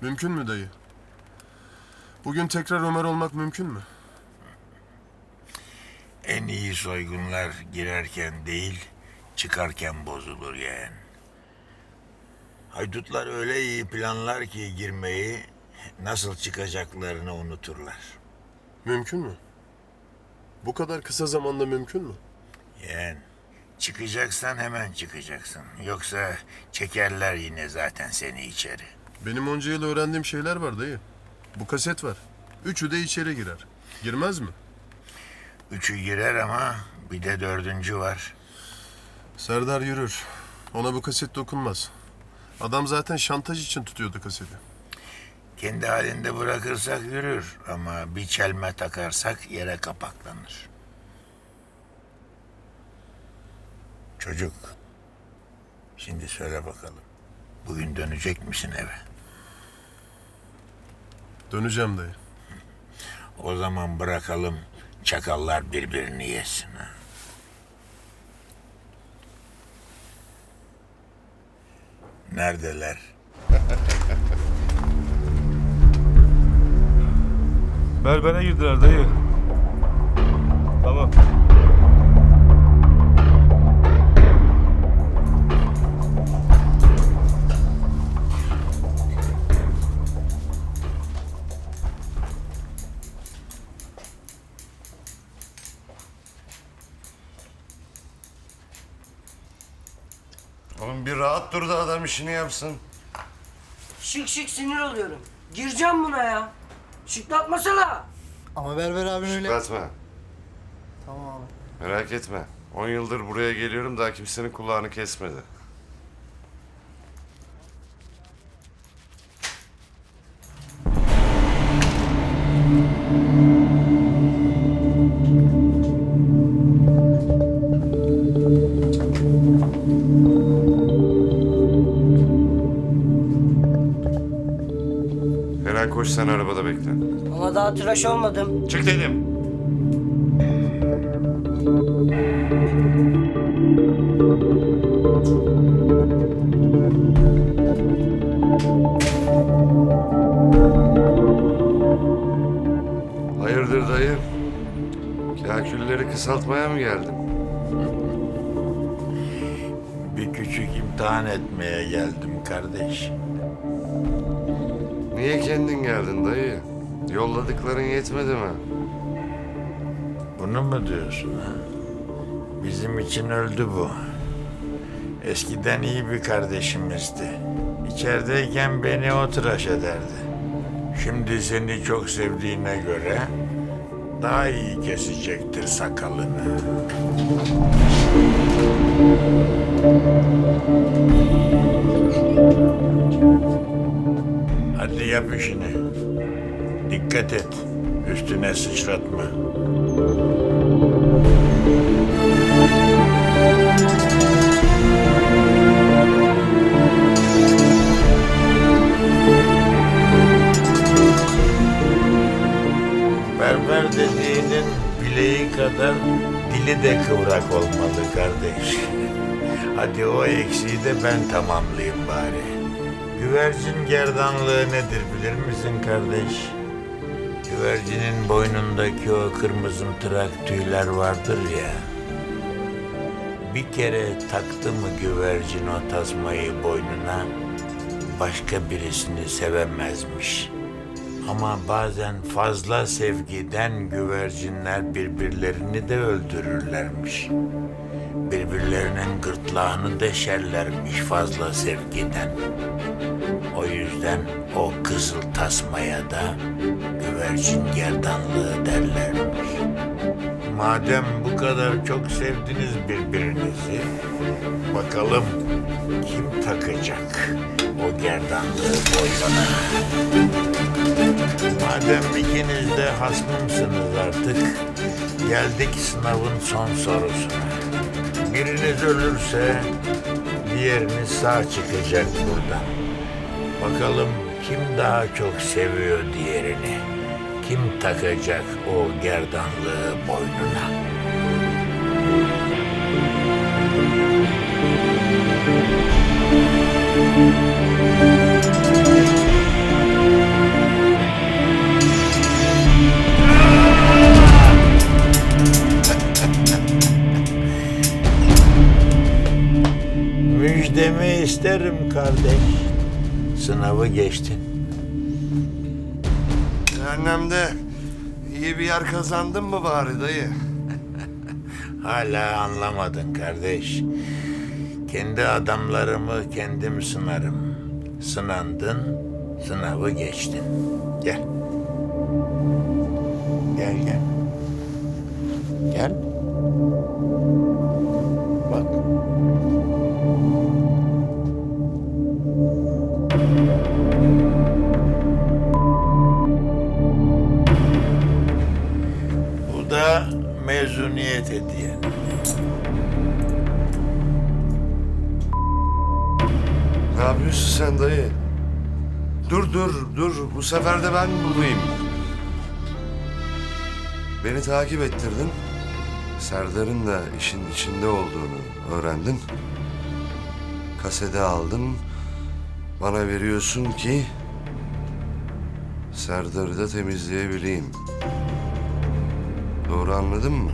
Mümkün mü dayı? Bugün tekrar Ömer olmak mümkün mü? En iyi soygunlar girerken değil, çıkarken bozulur yeğen. Haydutlar öyle iyi planlar ki girmeyi, nasıl çıkacaklarını unuturlar. Mümkün mü? Bu kadar kısa zamanda mümkün mü? Yeğen, çıkacaksan hemen çıkacaksın. Yoksa çekerler yine zaten seni içeri. Benim onca yıl öğrendiğim şeyler var dayı. Bu kaset var. Üçü de içeri girer. Girmez mi? Üçü girer ama bir de dördüncü var. Serdar yürür. Ona bu kaset dokunmaz. Adam zaten şantaj için tutuyordu kaseti. Kendi halinde bırakırsak yürür ama bir çelme takarsak yere kapaklanır. Çocuk, şimdi söyle bakalım. Bugün dönecek misin eve? Döneceğim dayı. O zaman bırakalım çakallar birbirini yesin. ha? Neredeler? Berbere girdiler dayı. Tamam. Oğlum bir rahat dur da adam işini yapsın. Şık şık sinir oluyorum. Gireceğim buna ya. Şıklatmasana. Ama Berber abin öyle... Şıklatma. Tamam abi. Merak etme. 10 yıldır buraya geliyorum daha kimsenin kulağını kesmedi. Koş sen arabada bekle. Ama daha tıraş olmadım. Çık dedim. Hayırdır dayı? Kakülleri kısaltmaya mı geldin? Bir küçük imtihan etmeye geldim kardeş. Niye kendin geldin dayı? Yolladıkların yetmedi mi? Bunu mu diyorsun ha? Bizim için öldü bu. Eskiden iyi bir kardeşimizdi. İçerideyken beni o tıraş ederdi. Şimdi seni çok sevdiğine göre daha iyi kesecektir sakalını. Yap işini. Dikkat et. Üstüne sıçratma. Berber dediğinin bileği kadar dili de kıvrak olmalı kardeş. Hadi o eksiği de ben tamamlayayım bari. Güvercin gerdanlığı nedir bilir misin kardeş? Güvercinin boynundaki o kırmızımtırak tüyler vardır ya. Bir kere taktı mı güvercin o tasmayı boynuna başka birisini sevemezmiş. Ama bazen fazla sevgiden güvercinler birbirlerini de öldürürlermiş. Birbirlerinin gırtlağını deşerlermiş fazla sevgiden. O yüzden o kızıl tasmaya da güvercin gerdanlığı derlermiş. Madem bu kadar çok sevdiniz birbirinizi, bakalım kim takacak o gerdanlığı boynuna? Madem ikiniz de hasmımsınız artık, geldik sınavın son sorusuna. Biriniz ölürse diğeriniz sağ çıkacak buradan. Bakalım kim daha çok seviyor diğerini? Kim takacak o gerdanlığı boynuna? İsterim kardeş. Sınavı geçtin. Cehennemde iyi bir yer kazandın mı bari dayı? Hala anlamadın kardeş. Kendi adamlarımı kendim sınarım. Sınandın, sınavı geçtin. Gel. Gel gel. Gel. Bak. Mezuniyet hediyen. Ne yapıyorsun sen dayı? Dur dur dur bu sefer de ben bulayım. Beni takip ettirdin. Serdar'ın da işin içinde olduğunu öğrendin. Kasede aldın. Bana veriyorsun ki Serdar'ı da temizleyebileyim. Doğru anladın mı?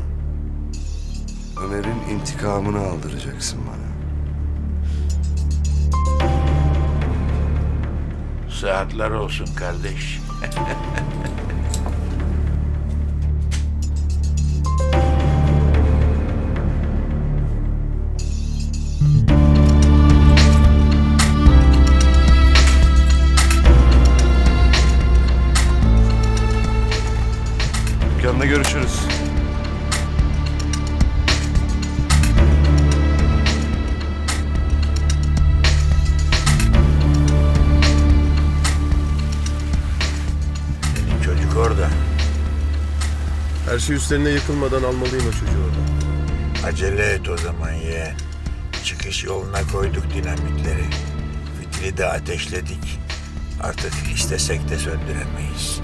Ömer'in intikamını aldıracaksın bana. Saatler olsun kardeş. Her şey üstlerine yıkılmadan almalıyım o çocuğu oradan. Acele et o zaman yeğen. Çıkış yoluna koyduk dinamitleri. Fitili de ateşledik. Artık istesek de söndüremeyiz.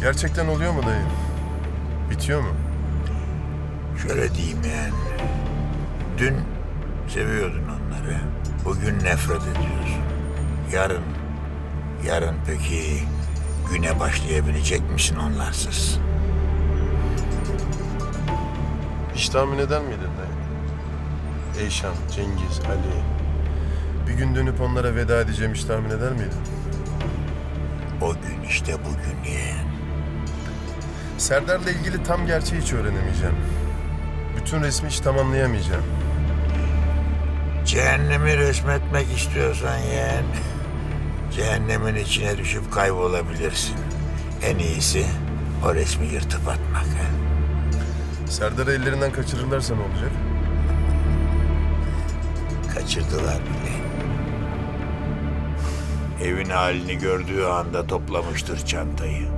Gerçekten oluyor mu dayı? Bitiyor mu? Şöyle diyeyim yani. Dün seviyordun onları. Bugün nefret ediyorsun. Yarın, yarın peki güne başlayabilecek misin onlarsız? Hiç tahmin eder miydin dayı? Eyşan, Cengiz, Ali. Bir gün dönüp onlara veda edeceğim hiç tahmin eder miydin? O gün işte bugün yeğen. Serdar'la ilgili tam gerçeği hiç öğrenemeyeceğim. Bütün resmi hiç tamamlayamayacağım. Cehennemi resmetmek istiyorsan yeğen, cehennemin içine düşüp kaybolabilirsin. En iyisi o resmi yırtıp atmak. ha? Serdar'ı ellerinden kaçırırlarsa ne olacak? Kaçırdılar bile. Evin halini gördüğü anda toplamıştır çantayı.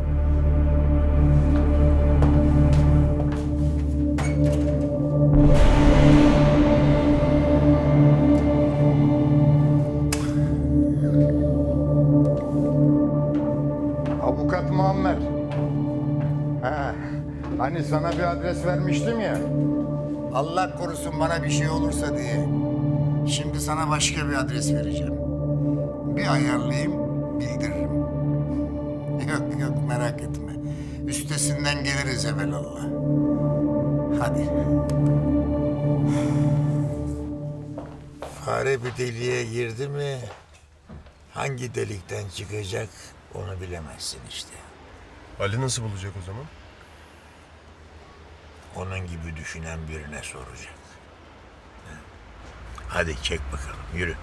Sana bir adres vermiştim ya. Allah korusun bana bir şey olursa diye. Şimdi sana başka bir adres vereceğim. Bir ayarlayayım, bildiririm. Yok yok merak etme. Üstesinden geliriz evelallah. Hadi. Fare bir deliğe girdi mi hangi delikten çıkacak onu bilemezsin işte. Ali nasıl bulacak o zaman? Onun gibi düşünen birine soracak. Hadi çek bakalım yürü.